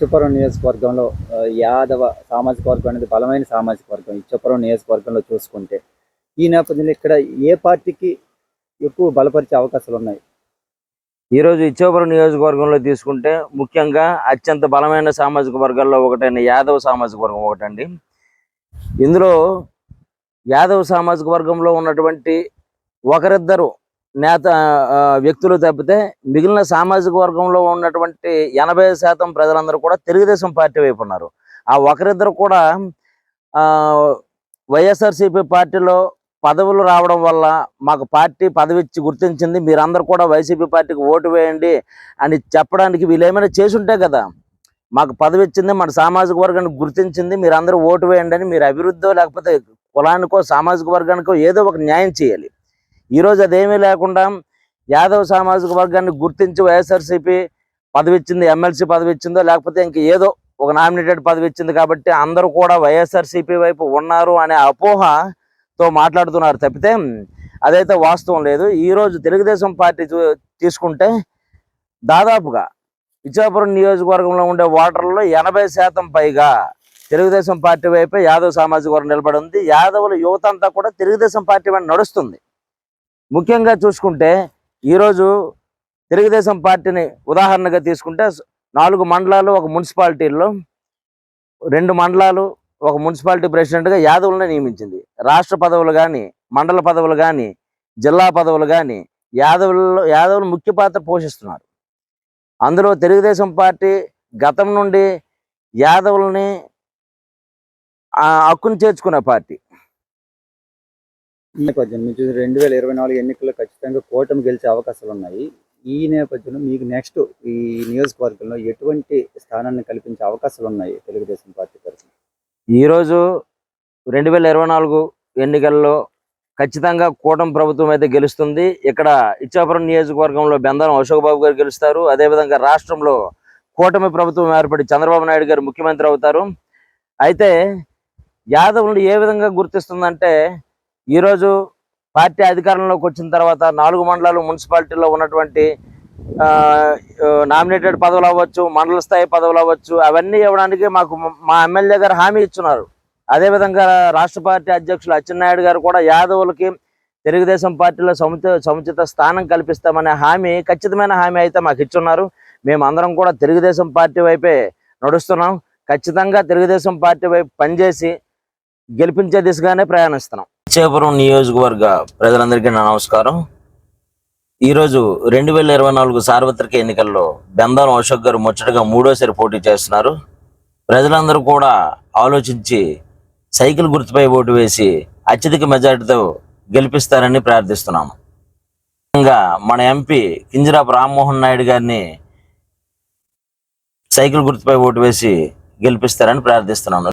ఇచ్చపురం నియోజకవర్గంలో యాదవ సామాజిక వర్గం అనేది బలమైన సామాజిక వర్గం. ఇచ్చపురం నియోజకవర్గంలో చూసుకుంటే ఈ నేపథ్యంలో ఇక్కడ ఏ పార్టీకి ఎక్కువ బలపరిచే అవకాశాలు ఉన్నాయి? ఈరోజు ఇచ్చాపురం నియోజకవర్గంలో తీసుకుంటే ముఖ్యంగా అత్యంత బలమైన సామాజిక వర్గాల్లో ఒకటైన యాదవ సామాజిక వర్గం ఒకటండి. ఇందులో యాదవ సామాజిక వర్గంలో ఉన్నటువంటి ఒకరిద్దరు నేత వ్యక్తులు తప్పితే మిగిలిన సామాజిక వర్గంలో ఉన్నటువంటి ఎనభై శాతం ప్రజలందరూ కూడా తెలుగుదేశం పార్టీ వైపు ఉన్నారు. ఆ ఒకరిద్దరు కూడా వైఎస్ఆర్సీపీ పార్టీలో పదవులు రావడం వల్ల మాకు పార్టీ పదవి ఇచ్చి గుర్తించింది. మీరందరూ కూడా వైసీపీ పార్టీకి ఓటు వేయండి అని చెప్పడానికి వీళ్ళు ఏమైనా చేసుంటే కదా మాకు పదవి ఇచ్చింది మన సామాజిక వర్గానికి గుర్తించింది మీరందరూ ఓటు వేయండి అని మీరు అభివృద్ధి లేకపోతే కులానికో సామాజిక వర్గానికో ఏదో ఒక న్యాయం చేయాలి. ఈరోజు అదేమీ లేకుండా యాదవ్ సామాజిక వర్గాన్ని గుర్తించి వైఎస్ఆర్సీపీ పదవి ఇచ్చింది ఎమ్మెల్సీ పదవి ఇచ్చిందో లేకపోతే ఇంక ఏదో ఒక నామినేటెడ్ పదవి ఇచ్చింది కాబట్టి అందరూ కూడా వైఎస్ఆర్సీపీ వైపు ఉన్నారు అనే అపోహతో మాట్లాడుతున్నారు. తప్పితే అదైతే వాస్తవం లేదు. ఈ రోజు తెలుగుదేశం పార్టీ చూ- తీసుకుంటే దాదాపుగా ఇచ్చాపురం నియోజకవర్గంలో ఉండే ఓటర్లలో ఎనభై శాతం పైగా తెలుగుదేశం పార్టీ వైపే యాదవ్ సామాజిక వర్గం నిలబడి ఉంది. యాదవుల యువత అంతా కూడా తెలుగుదేశం పార్టీ వెంట నడుస్తుంది. ముఖ్యంగా చూసుకుంటే ఈరోజు తెలుగుదేశం పార్టీని ఉదాహరణగా తీసుకుంటే నాలుగు మండలాలు ఒక మున్సిపాలిటీల్లో రెండు మండలాలు ఒక మున్సిపాలిటీ ప్రెసిడెంట్గా యాదవులనే నియమించింది. రాష్ట్ర పదవులు కానీ మండల పదవులు కానీ జిల్లా పదవులు కానీ యాదవులలో యాదవులు ముఖ్య పాత్ర పోషిస్తున్నారు. అందులో తెలుగుదేశం పార్టీ గతం నుండి యాదవుల్ని ఆ హక్కును చేర్చుకునే పార్టీ. ఈ నేపథ్యం రెండు వేల ఇరవై నాలుగు ఎన్నికల్లో ఖచ్చితంగా కూటమి గెలిచే అవకాశాలు ఉన్నాయి. ఈ నేపథ్యంలో మీకు నెక్స్ట్ ఈ నియోజకవర్గంలో ఎటువంటి స్థానాన్ని కల్పించే అవకాశాలు ఉన్నాయి తెలుగుదేశం పార్టీ తరఫున? ఈరోజు రెండు వేల ఇరవై నాలుగు ఎన్నికల్లో ఖచ్చితంగా కూటమి ప్రభుత్వం అయితే గెలుస్తుంది. ఇక్కడ ఇచ్చాపురం నియోజకవర్గంలో బెందరం అశోక్ బాబు గారు గెలుస్తారు. అదేవిధంగా రాష్ట్రంలో కూటమి ప్రభుత్వం ఏర్పడి చంద్రబాబు నాయుడు గారు ముఖ్యమంత్రి అవుతారు. అయితే యాదవులను ఏ విధంగా గుర్తిస్తుందంటే ఈరోజు పార్టీ అధికారంలోకి వచ్చిన తర్వాత నాలుగు మండలాలు మున్సిపాలిటీలో ఉన్నటువంటి నామినేటెడ్ పదవులు అవ్వచ్చు మండల స్థాయి పదవులు అవ్వచ్చు అవన్నీ ఇవ్వడానికి మాకు మా ఎమ్మెల్యే గారు హామీ ఇచ్చున్నారు. అదేవిధంగా రాష్ట్ర పార్టీ అధ్యక్షులు అచ్చెన్నాయుడు గారు కూడా యాదవులకి తెలుగుదేశం పార్టీలో సముచిత సముచిత స్థానం కల్పిస్తామనే హామీ ఖచ్చితమైన హామీ అయితే మాకు ఇచ్చున్నారు. మేము అందరం కూడా తెలుగుదేశం పార్టీ వైపే నడుస్తున్నాం. ఖచ్చితంగా తెలుగుదేశం పార్టీ వైపు పనిచేసి గెలిపించే దిశగానే ప్రయాణిస్తున్నాం. ఇచ్చేపురం నియోజకవర్గ ప్రజలందరికీ నా నమస్కారం. ఈరోజు రెండు వేల ఇరవై నాలుగు సార్వత్రిక ఎన్నికల్లో బెందాల అశోక్ గారు ముచ్చటగా మూడోసారి పోటీ చేస్తున్నారు. ప్రజలందరూ కూడా ఆలోచించి సైకిల్ గుర్తుపై ఓటు వేసి అత్యధిక మెజార్టీతో గెలిపిస్తారని ప్రార్థిస్తున్నాము. ముఖ్యంగా మన ఎంపీ కింజరాపు రామ్మోహన్ నాయుడు గారిని సైకిల్ గుర్తుపై ఓటు వేసి గెలిపిస్తారని ప్రార్థిస్తున్నాను.